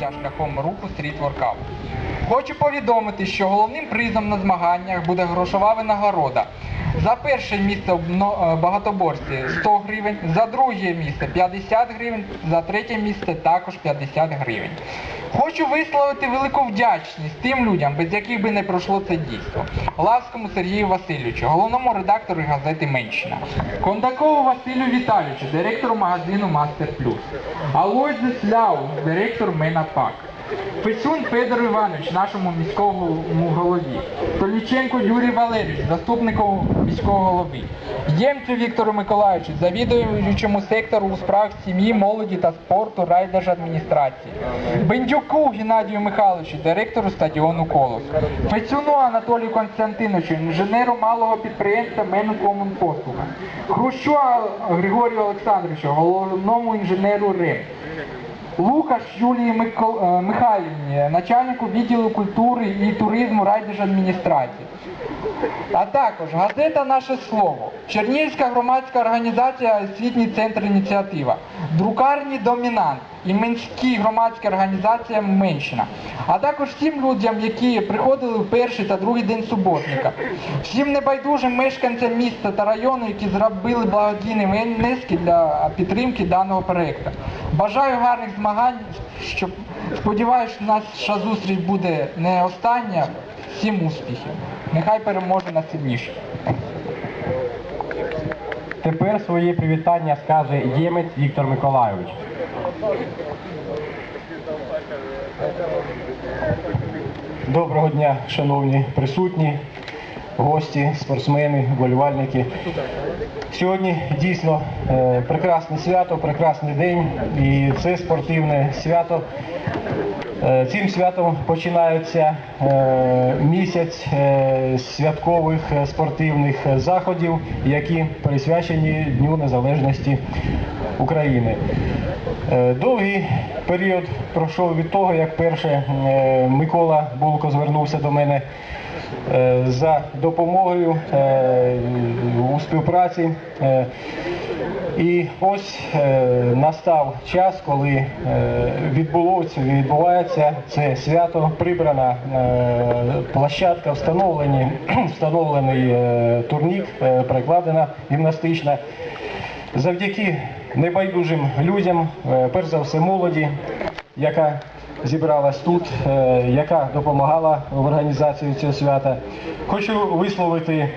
життя шляхом руху стріт воркаут. Хочу повідомити, що головним призом на змаганнях буде грошова винагорода. За перше місце в е, багатоборстві 100 гривень, за друге місце 50 гривень, за третє місце також 50 гривень. Хочу висловити велику вдячність тим людям, без яких би не пройшло це дійство. Лавському Сергію Васильовичу, головному редактору газети Менщина. Кондакову Василю Віталійовичу, директору магазину Мастер Плюс. Алойзе Сляу, директор Мена Пак. Фесюн Федор Іванович, нашому міському голові. Толіченко Юрій Валерійович, заступнику міського голови. Ємцю Віктору Миколаївичу, завідуючому сектору у справах сім'ї, молоді та спорту райдержадміністрації. Бендюку Геннадію Михайловичу, директору стадіону Колос. Фесюну Анатолію Константиновичу, інженеру малого підприємства Менукомунпослуга. Хрущу Григорію Олександровичу, головному інженеру РЕМ. Лукаш Юлії е, Михайлівні, начальнику відділу культури і туризму райдержадміністрації. А також газета Наше Слово, Чернігівська громадська організація Освітній центр ініціатива, друкарні Домінант і Минські громадська організація Менщина. А також всім людям, які приходили в перший та другий день суботника, всім небайдужим мешканцям міста та району, які зробили благодійні внески для підтримки даного проєкту. Бажаю гарних змагань, щоб сподіваюся, що наша зустріч буде не остання. Всім успіхів. Нехай переможе найсильніший. Тепер свої привітання скаже ємець Віктор Миколайович. Доброго дня, шановні присутні, гості, спортсмени, вболівальники. Сьогодні дійсно е, прекрасне свято, прекрасний день, і це спортивне свято. Е, Цим святом починається е, місяць святкових спортивних заходів, які присвячені Дню Незалежності України. Е, Довгий період пройшов від того, як перше е, Микола Булко звернувся до мене е, за допомогою у співпраці. І ось настав час, коли відбувається це свято, прибрана площадка, встановлений е, турнік, прикладена гімнастична. Завдяки небайдужим людям, е, перш за все молоді, яка зібралась тут, е, яка допомагала в організації цього свята. Хочу висловити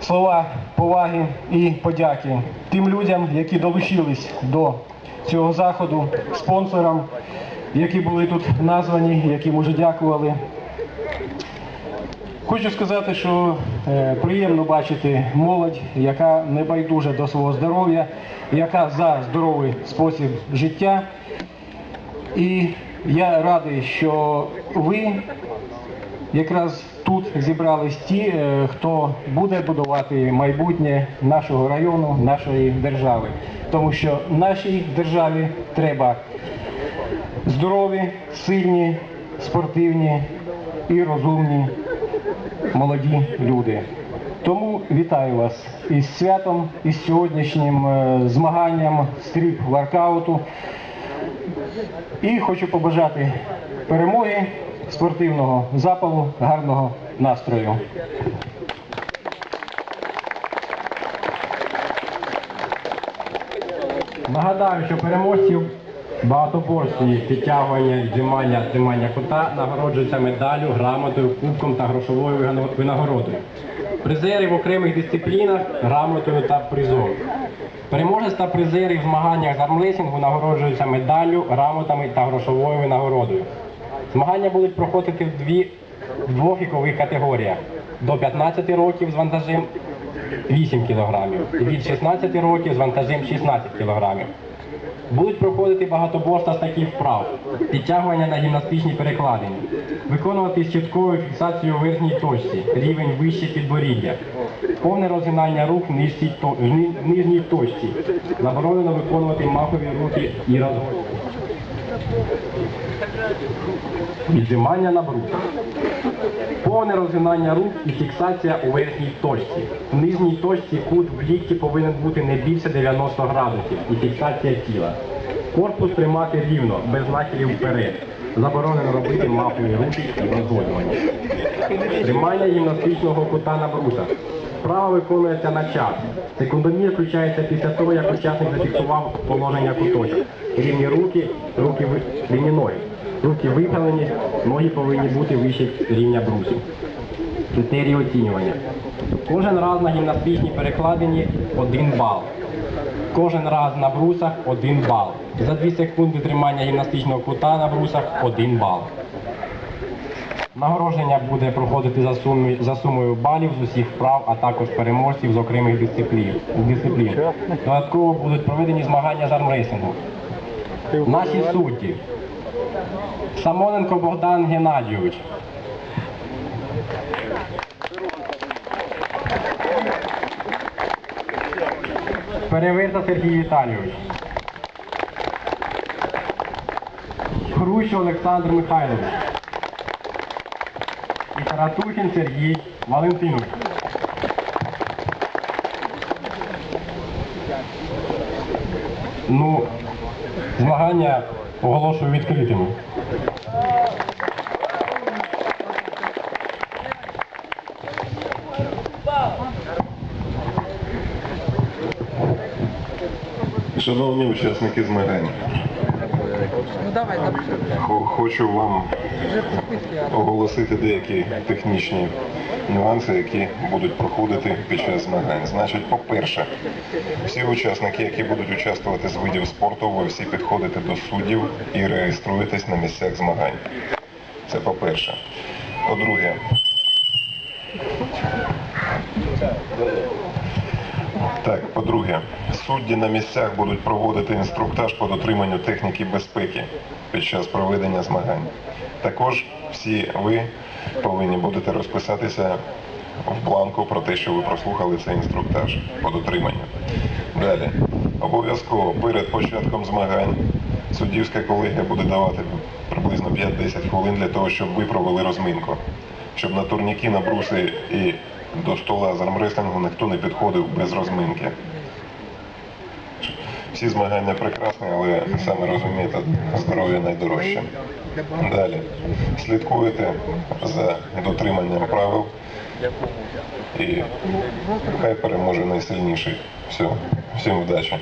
слова поваги і подяки тим людям, які долучились до цього заходу, спонсорам, які були тут названі, яким уже дякували. Хочу сказати, що е, приємно бачити молодь, яка не байдужа до свого здоров'я, яка за здоровий спосіб життя. І я радий, що ви якраз тут зібрались ті, е, хто буде будувати майбутнє нашого району, нашої держави. Тому що нашій державі треба здорові, сильні, спортивні і розумні молоді люди. Тому вітаю вас із святом, із сьогоднішнім е, змаганням стріп воркауту. І хочу побажати перемоги, спортивного запалу, гарного настрою. Нагадаю, що переможців багатоборстві підтягування, віджимання, тримання кута нагороджуються медаллю, грамотою, кубком та грошовою винагородою. Призери в окремих дисциплінах грамотою та призом. Переможець та призери в змаганнях з армлесінгу нагороджуються медаллю, грамотами та грошовою винагородою. Змагання будуть проходити в дві в двох вікових категоріях: до 15 років з вантажем 8 кг і від 16 років з вантажем 16 кг. Будуть проходити багатоборства з таких вправ, підтягування на гімнастичні перекладині, виконувати з чіткою фіксацією у верхній точці, рівень вище підборіддя, повне розгинання рук в нижній, точці, заборонено виконувати махові руки і розгон. Віджимання на брук. Повне розгинання рук і фіксація у верхній точці. В нижній точці кут в лікті повинен бути не більше 90 градусів і фіксація тіла. Корпус тримати рівно, без нахилів вперед. Заборонено робити махові руки і розгодування. Тримання гімнастичного кута на брусах. Справа виконується на час. Секундомір включається після того, як учасник зафіксував положення куточок. Рівні руки, руки рівні ноги. Руки випрямлені, ноги повинні бути вище рівня брусів. Критерії оцінювання. Кожен раз на гімнастичній перекладині 1 бал. Кожен раз на брусах 1 бал. За 2 секунди тримання гімнастичного кута на брусах 1 бал. Нагородження буде проходити за сумою, за сумою балів з усіх вправ, а також переможців з окремих дисциплін. дисциплін. Додатково будуть проведені змагання з армрейсингу. Наші судді. Самоненко Богдан Геннадійович. Переверта Сергій Віталійович. Хрущ Олександр Михайлович. І Таратухін Сергій Валентинович. Ну, змагання оголошую відкритими. Шановні учасники змагань, Ну давай, хочу вам оголосити деякі технічні нюанси, які будуть проходити під час змагань. Значить, по-перше, всі учасники, які будуть участвувати з видів спорту, ви всі підходите до суддів і реєструєтесь на місцях змагань. Це по-перше. По-друге, Так, по-друге, судді на місцях будуть проводити інструктаж по дотриманню техніки безпеки під час проведення змагань. Також всі ви повинні будете розписатися в бланку про те, що ви прослухали цей інструктаж по дотриманню. Далі, обов'язково перед початком змагань суддівська колегія буде давати приблизно 5-10 хвилин для того, щоб ви провели розминку, щоб на турніки, на бруси і до стола з ніхто не підходив без розминки. Всі змагання прекрасні, але саме розумієте, здоров'я найдорожче. Далі слідкуйте за дотриманням правил і хай переможе найсильніший. Все, всім вдачі.